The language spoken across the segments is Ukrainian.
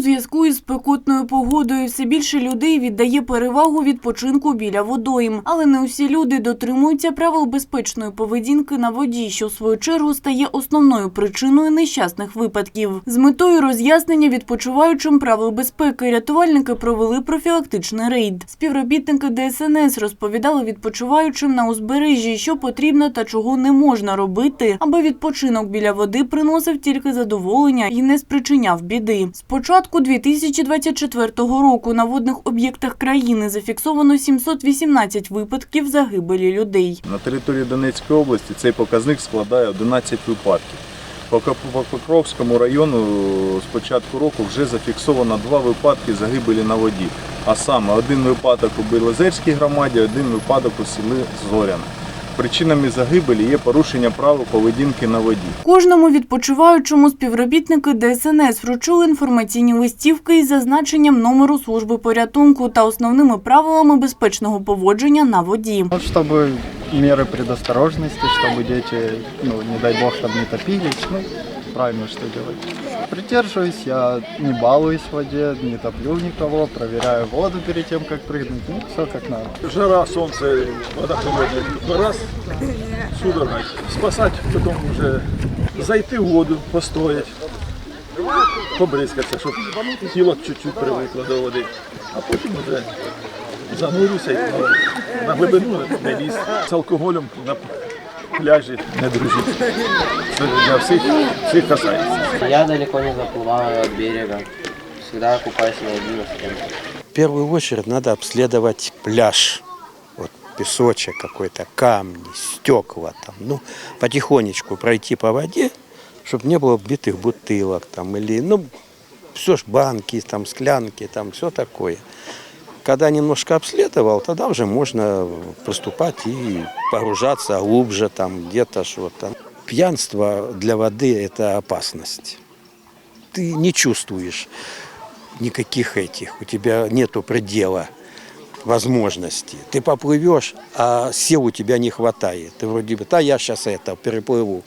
Зв'язку із спекотною погодою все більше людей віддає перевагу відпочинку біля водойм. Але не усі люди дотримуються правил безпечної поведінки на воді, що в свою чергу стає основною причиною нещасних випадків. З метою роз'яснення відпочиваючим правил безпеки рятувальники провели профілактичний рейд. Співробітники ДСНС розповідали відпочиваючим на узбережжі, що потрібно та чого не можна робити, аби відпочинок біля води приносив тільки задоволення і не спричиняв біди. З початку 2024 року на водних об'єктах країни зафіксовано 718 випадків загибелі людей. На території Донецької області цей показник складає 11 випадків. По Покровському району з початку року вже зафіксовано два випадки загибелі на воді. А саме один випадок у Білозерській громаді, один випадок у селі Зоряне. Причинами загибелі є порушення правил поведінки на воді. Кожному відпочиваючому співробітники ДСНС вручили інформаційні листівки із зазначенням номеру служби порятунку та основними правилами безпечного поводження на воді. Вот чтобы меры предосторожности, чтобы дети, ну, не дай бог, там не топились, ну, правильно что делать. Придерживаюсь, я не балуюсь в воде, не топлю никого, проверяю воду перед тем, как прыгнуть, ну, все как надо. жара, солнце, вода холодная. Раз, судорога, спасать, потом уже зайти в воду, постоять, побризкатися, щоб тіло чуть-чуть привикло до води, а потім вже занурюся і на- глибину не лізь. З алкоголем пляжі не дружити. Це для всіх, всіх касається. Я далеко не заплываю от берега. Всегда купаюсь на 11 В первую очередь надо обследовать пляж. Вот песочек какой-то, камни, стекла там. Ну, потихонечку пройти по воде, чтобы не было битых бутылок там или, ну, все ж банки, там, склянки, там, все такое. Когда немножко обследовал, тогда уже можно приступать и погружаться глубже, там, где-то что-то. Пьянство для воды – это опасность. Ты не чувствуешь никаких этих, у тебя нету предела возможностей. Ты поплывешь, а сил у тебя не хватает. Ты вроде бы, да, я сейчас это переплыву.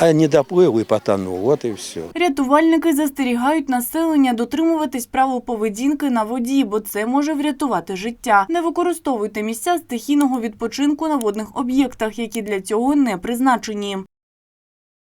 А не доплив і потонув. От і все. Рятувальники застерігають населення дотримуватись правил поведінки на воді, бо це може врятувати життя. Не використовуйте місця стихійного відпочинку на водних об'єктах, які для цього не призначені.